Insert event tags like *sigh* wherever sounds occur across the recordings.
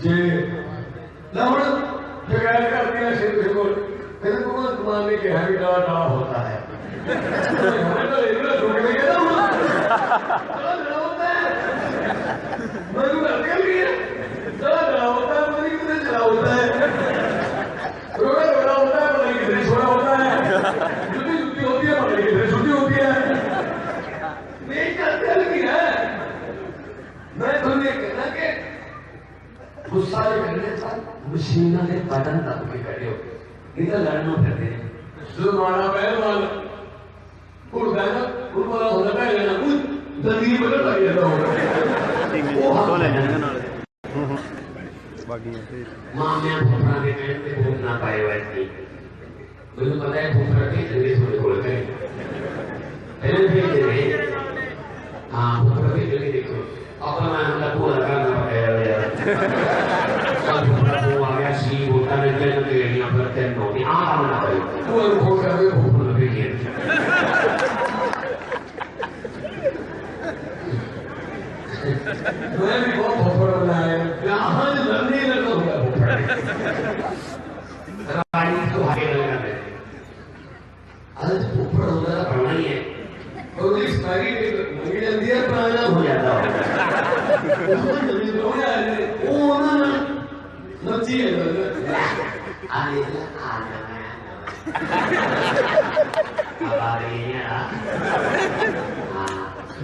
जे। ना हम शिकायत को फिर को के हरी होता है। *laughs* *laughs* गुस्सा जो करने था मशीना के बदन तक के कड़े हो गए। तो लड़ना फिरते हैं जुर्माना पहलवान कुर्बाना कुर्बाना होना पहले ना कुछ दलील बदल लग जाता होगा वो हम ले जाएँगे नाले। बाकी मामले अपना के पेट पे भूख ना पाए वैसे ही मुझे पता है फुफड़ा के जल्दी थोड़े खोल हैं। पहले भेज दे हाँ फुफड़ा के जल्दी देखो। गया सी होता है तेन तेरिया पर तेन हो गई आ मना भाई तू और हो गया वो भूख लगे ये मैं भी बहुत भोपड़ बना है यहाँ लड़ने लगा हुआ भोपड़ रानी तो आगे लगा है आज भोपड़ होना पड़ना ही है और इस सारी मंगड़ी अंधेर प्राणा हो जाता है see it. And he's like, ah, no, man, no. अब आ गई है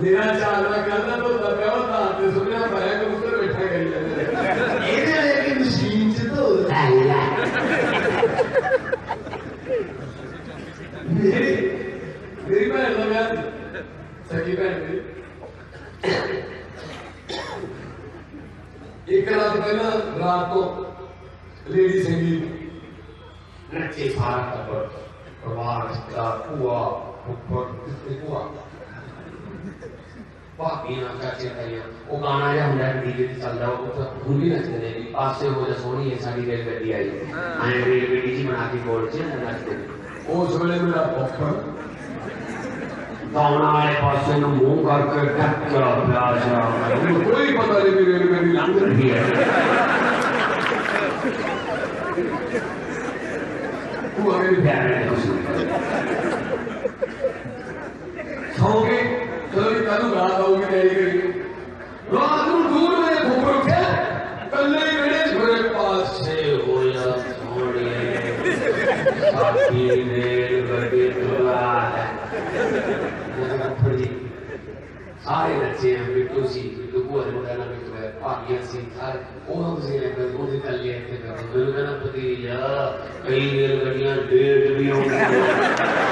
मेरा चालवा करना तो दबे और दांते सुने आप आया को उसको बैठा गई है ये लेकिन मशीन से तो उठाया मेरी मेरी बहन लोग यार सगी बहन मेरी एक रात पहला रात को लेडी संगीत नृत्य भारत पर प्रवाह रिश्ता कुआ ऊपर किसने कुआ? भाभियाँ चाचे ताइयाँ वो गाना जहा होंगे डीजे से चलता वो तो भूल ही नचते हैं कि पासे हो जा सोनी है साड़ी रेल गड्डी आई आए हाँ। रेल गड्डी जी बना के बोल से नचते उस वेले मेरा बफर। गाना वाले पासे मुँह करके ढक जा प्यास कोई पता नहीं मेरे मेरी लंघ रही है। तू हमें भी प्यार नहीं समझ सौगे चलो ये तालू गाना गाऊँगी तैयारी करिए रात को दूर में भूख उठे, कल्ले मेरे मेरे पास से हो या छोड़े साथी ने बड़े दुआ है। थोड़ी सारे बच्चे हैं बिट्टू जी बिट्टू को हमारा भाग्या सिंहार ओह उसी ने कर मुझे कर लिया थे कर दुर्गा ना पति या कई रेलगाड़ियाँ डेढ़ भी होंगी